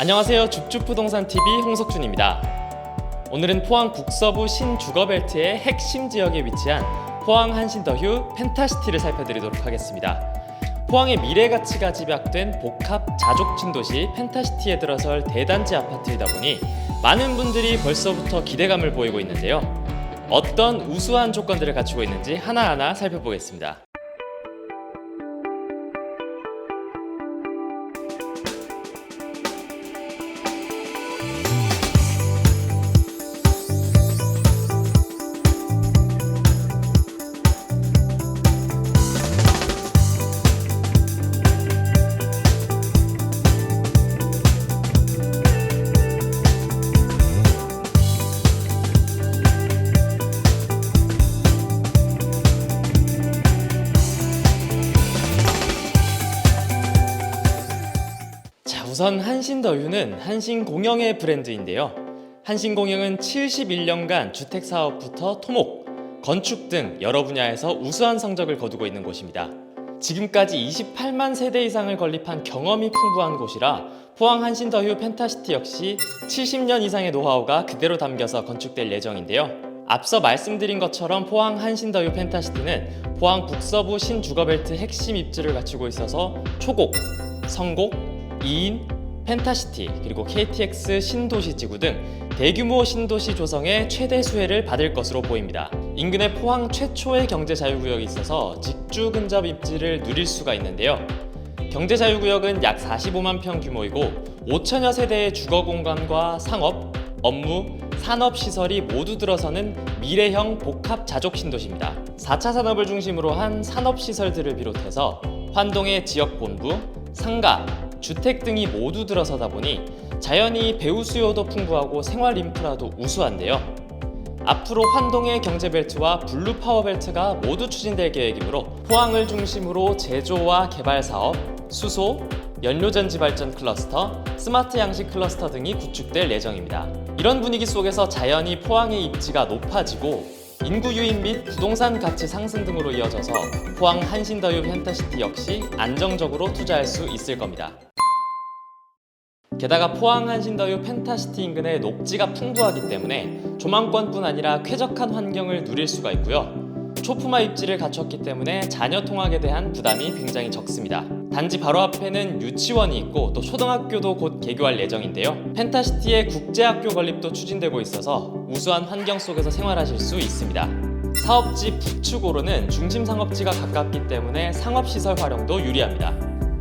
안녕하세요. 줍줍부동산 TV 홍석준입니다. 오늘은 포항 북서부 신주거벨트의 핵심 지역에 위치한 포항 한신더휴 펜타시티를 살펴드리도록 하겠습니다. 포항의 미래 가치가 집약된 복합 자족 신도시 펜타시티에 들어설 대단지 아파트이다 보니 많은 분들이 벌써부터 기대감을 보이고 있는데요. 어떤 우수한 조건들을 갖추고 있는지 하나하나 살펴보겠습니다. 우선 한신더유는 한신공영의 브랜드인데요. 한신공영은 71년간 주택 사업부터 토목, 건축 등 여러 분야에서 우수한 성적을 거두고 있는 곳입니다. 지금까지 28만 세대 이상을 건립한 경험이 풍부한 곳이라 포항 한신더휴 펜타시티 역시 70년 이상의 노하우가 그대로 담겨서 건축될 예정인데요. 앞서 말씀드린 것처럼 포항 한신더휴 펜타시티는 포항 북서부 신주거벨트 핵심 입지를 갖추고 있어서 초곡, 성곡, 2인, 펜타시티, 그리고 KTX 신도시 지구 등 대규모 신도시 조성의 최대 수혜를 받을 것으로 보입니다. 인근에 포항 최초의 경제 자유구역이 있어서 직주 근접 입지를 누릴 수가 있는데요. 경제 자유구역은 약 45만 평 규모이고 5천여 세대의 주거 공간과 상업, 업무, 산업 시설이 모두 들어서는 미래형 복합 자족 신도시입니다. 4차 산업을 중심으로 한 산업 시설들을 비롯해서 환동의 지역 본부, 상가, 주택 등이 모두 들어서다 보니 자연히 배우 수요도 풍부하고 생활 인프라도 우수한데요. 앞으로 환동의 경제벨트와 블루 파워벨트가 모두 추진될 계획이므로 포항을 중심으로 제조와 개발 사업, 수소, 연료전지 발전 클러스터, 스마트 양식 클러스터 등이 구축될 예정입니다. 이런 분위기 속에서 자연히 포항의 입지가 높아지고 인구 유입 및 부동산 가치 상승 등으로 이어져서 포항 한신더유 펜타시티 역시 안정적으로 투자할 수 있을 겁니다. 게다가 포항 한신더유 펜타시티 인근에 녹지가 풍부하기 때문에 조망권뿐 아니라 쾌적한 환경을 누릴 수가 있고요. 초품화 입지를 갖췄기 때문에 자녀 통학에 대한 부담이 굉장히 적습니다. 단지 바로 앞에는 유치원이 있고 또 초등학교도 곧 개교할 예정인데요. 펜타시티의 국제학교 건립도 추진되고 있어서 우수한 환경 속에서 생활하실 수 있습니다. 사업지 북측으로는 중심 상업지가 가깝기 때문에 상업시설 활용도 유리합니다.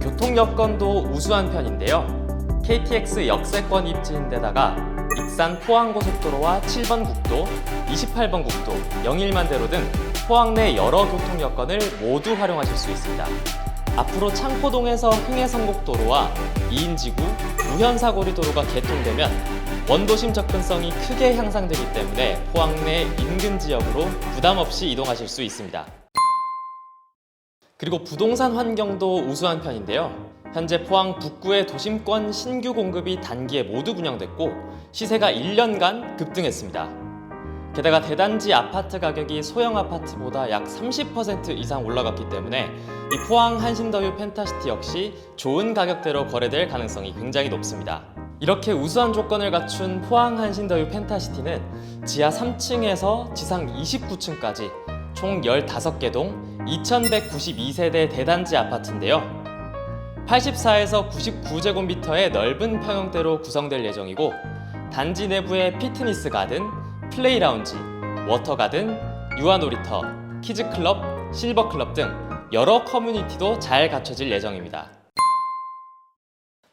교통 여건도 우수한 편인데요. KTX 역세권 입지인데다가 익산 포항고속도로와 7번 국도, 28번 국도, 영일만대로 등 포항 내 여러 교통 여건을 모두 활용하실 수 있습니다. 앞으로 창포동에서 흥해성곡도로와 이인지구, 우현사거리 도로가 개통되면 원도심 접근성이 크게 향상되기 때문에 포항 내 인근 지역으로 부담 없이 이동하실 수 있습니다. 그리고 부동산 환경도 우수한 편인데요. 현재 포항 북구의 도심권 신규 공급이 단기에 모두 분양됐고 시세가 1년간 급등했습니다. 게다가 대단지 아파트 가격이 소형 아파트보다 약 30% 이상 올라갔기 때문에 이 포항 한신더유 펜타시티 역시 좋은 가격대로 거래될 가능성이 굉장히 높습니다. 이렇게 우수한 조건을 갖춘 포항 한신더유 펜타시티는 지하 3층에서 지상 29층까지 총 15개 동 2192세대 대단지 아파트인데요. 84에서 99제곱미터의 넓은 평형대로 구성될 예정이고 단지 내부에 피트니스 가든, 플레이 라운지, 워터 가든, 유아 놀이터, 키즈 클럽, 실버 클럽 등 여러 커뮤니티도 잘 갖춰질 예정입니다.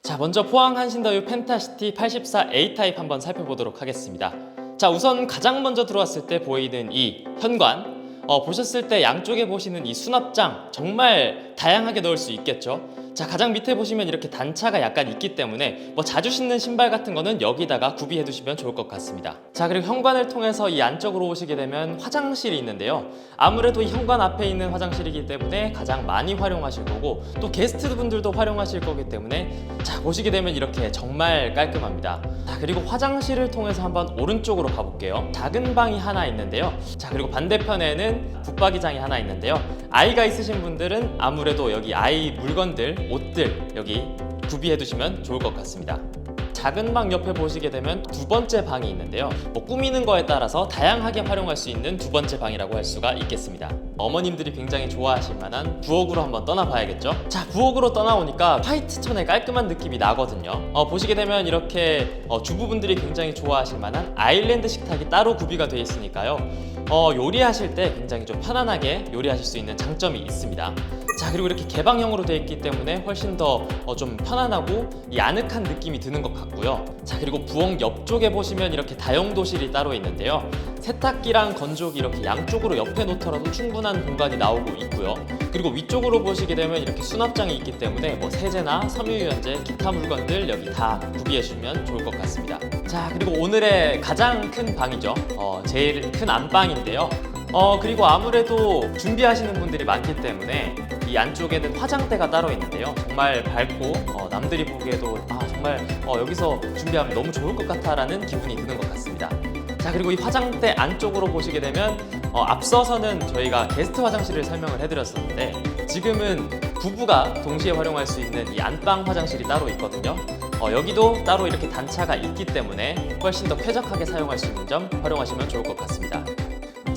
자, 먼저 포항 한신더유 펜타시티 84A 타입 한번 살펴보도록 하겠습니다. 자, 우선 가장 먼저 들어왔을 때 보이는 이 현관 어, 보셨을 때 양쪽에 보시는 이 수납장 정말 다양하게 넣을 수 있겠죠. 자 가장 밑에 보시면 이렇게 단차가 약간 있기 때문에 뭐 자주 신는 신발 같은 거는 여기다가 구비해 두시면 좋을 것 같습니다. 자 그리고 현관을 통해서 이 안쪽으로 오시게 되면 화장실이 있는데요. 아무래도 이 현관 앞에 있는 화장실이기 때문에 가장 많이 활용하실 거고 또 게스트 분들도 활용하실 거기 때문에 자 보시게 되면 이렇게 정말 깔끔합니다. 자 그리고 화장실을 통해서 한번 오른쪽으로 가볼게요. 작은 방이 하나 있는데요. 자 그리고 반대편에는 붙박이장이 하나 있는데요. 아이가 있으신 분들은 아무래도 여기 아이 물건들, 옷들 여기 구비해 두시면 좋을 것 같습니다. 자 작은 방 옆에 보시게 되면 두 번째 방이 있는데요. 뭐 꾸미는 거에 따라서 다양하게 활용할 수 있는 두 번째 방이라고 할 수가 있겠습니다. 어머님들이 굉장히 좋아하실 만한 부엌으로 한번 떠나봐야겠죠. 자, 부엌으로 떠나오니까 화이트 천의 깔끔한 느낌이 나거든요. 어, 보시게 되면 이렇게 어, 주부분들이 굉장히 좋아하실 만한 아일랜드 식탁이 따로 구비가 되어 있으니까요. 어, 요리하실 때 굉장히 좀 편안하게 요리하실 수 있는 장점이 있습니다. 자 그리고 이렇게 개방형으로 되어 있기 때문에 훨씬 더 좀 편안하고 이 아늑한 느낌이 드는 것 같고요. 자 그리고 부엌 옆쪽에 보시면 이렇게 다용도실이 따로 있는데요. 세탁기랑 건조기 이렇게 양쪽으로 옆에 놓더라도 충분한 공간이 나오고 있고요. 그리고 위쪽으로 보시게 되면 이렇게 수납장이 있기 때문에 뭐 세제나 섬유유연제, 기타 물건들 여기 다 구비해 주면 좋을 것 같습니다. 자 그리고 오늘의 가장 큰 방이죠. 어, 제일 큰 안방인데요. 어 그리고 아무래도 준비하시는 분들이 많기 때문에 이 안쪽에는 화장대가 따로 있는데요. 정말 밝고 어, 남들이 보기에도 아 정말 어, 여기서 준비하면 너무 좋을 것 같아라는 기분이 드는 것 같습니다. 자 그리고 이 화장대 안쪽으로 보시게 되면 어, 앞서서는 저희가 게스트 화장실을 설명을 해드렸었는데 지금은 부부가 동시에 활용할 수 있는 이 안방 화장실이 따로 있거든요. 어, 여기도 따로 이렇게 단차가 있기 때문에 훨씬 더 쾌적하게 사용할 수 있는 점 활용하시면 좋을 것 같습니다.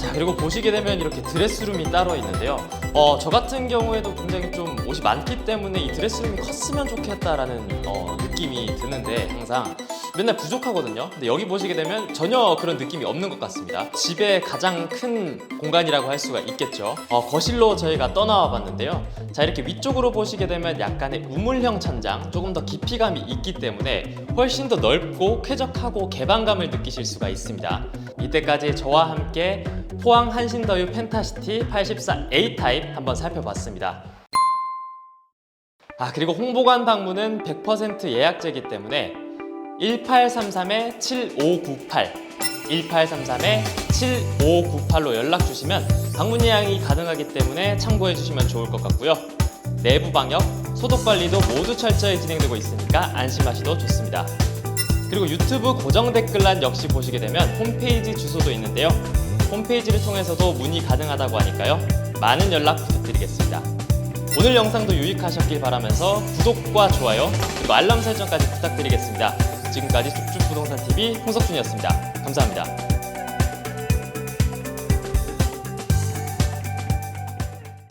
자 그리고 보시게 되면 이렇게 드레스룸이 따로 있는데요. 어, 저 같은 경우에도 굉장히 좀 옷이 많기 때문에 이 드레스룸이 컸으면 좋겠다라는 어, 느낌이 드는데 항상 맨날 부족하거든요. 근데 여기 보시게 되면 전혀 그런 느낌이 없는 것 같습니다. 집의 가장 큰 공간이라고 할 수가 있겠죠. 어, 거실로 저희가 떠나와 봤는데요. 자 이렇게 위쪽으로 보시게 되면 약간의 우물형 천장, 조금 더 깊이감이 있기 때문에 훨씬 더 넓고 쾌적하고 개방감을 느끼실 수가 있습니다. 이때까지 저와 함께 포항 한신더유 펜타시티 84A 타입 한번 살펴봤습니다. 아 그리고 홍보관 방문은 100% 예약제이기 때문에 1833-7598 1833-7598로 연락 주시면 방문 예약이 가능하기 때문에 참고해 주시면 좋을 것 같고요. 내부 방역, 소독 관리도 모두 철저히 진행되고 있으니까 안심하셔도 좋습니다. 그리고 유튜브 고정 댓글란 역시 보시게 되면 홈페이지 주소도 있는데요. 홈페이지를 통해서도 문의 가능하다고 하니까요. 많은 연락 부탁드리겠습니다. 오늘 영상도 유익하셨길 바라면서 구독과 좋아요 그리고 알람 설정까지 부탁드리겠습니다. 지금까지 쑥쑥부동산TV 홍석준이었습니다. 감사합니다.